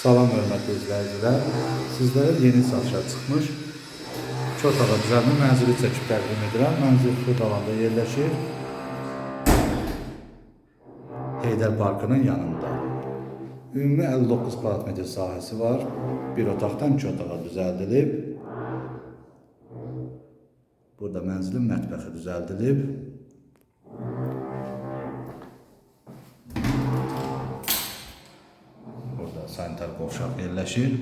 Salam hörmətli izləyicilər. Sizlərə yeni satışa çıxmış çox ağa düzəlmə mənzili çəkib təqdim edirəm. Mənzil Xırdalanda yerləşir. Heydər Parkının yanında. Ümumi 59 kvadrat metr sahəsi var. Bir otaqdan iki otağa düzəldilib. Burada mənzilin mətbəxi düzəldilib. Sanitar qovşaq yerləşir.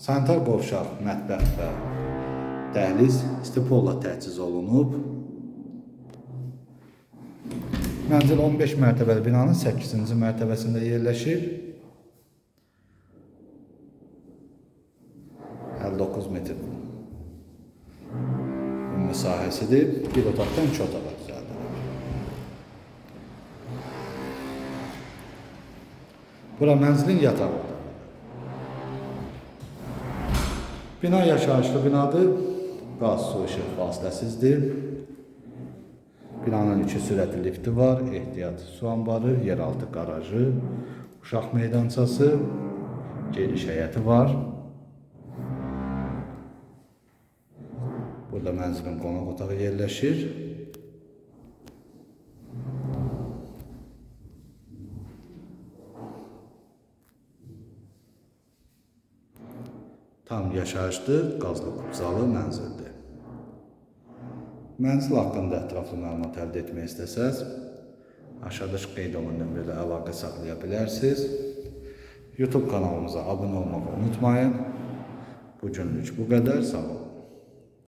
Sanitar qovşaq, mətbəx və dəhliz stipolla təchiz olunub. Mənzil 15 mərtəbəli binanın 8-ci mərtəbəsində yerləşir. 59 metr ümumi sahəsidir. Bir otaqdan iki otağa Bura mənzilin otağı. Bina yaşayışlı binadır. Qaz, su, işıq fasiləsizdir. Binanın iki sürətli lifti var, ehtiyat su anbarı, yeraltı qarajı, uşaq meydançası, geniş həyəti var. Burada mənzilin qonaq otağı yerləşir. Tam yaşayışlı, qazlı qubzalı mənzildir. Mənzil haqqında ətraflı məlumat əldə etmək istəsəz, aşağıdakı qeyd olunan nömrələ əlaqə saxlaya bilərsiniz. YouTube kanalımıza abunə olmağı unutmayın. Bu günlük bu qədər. Sağ olun.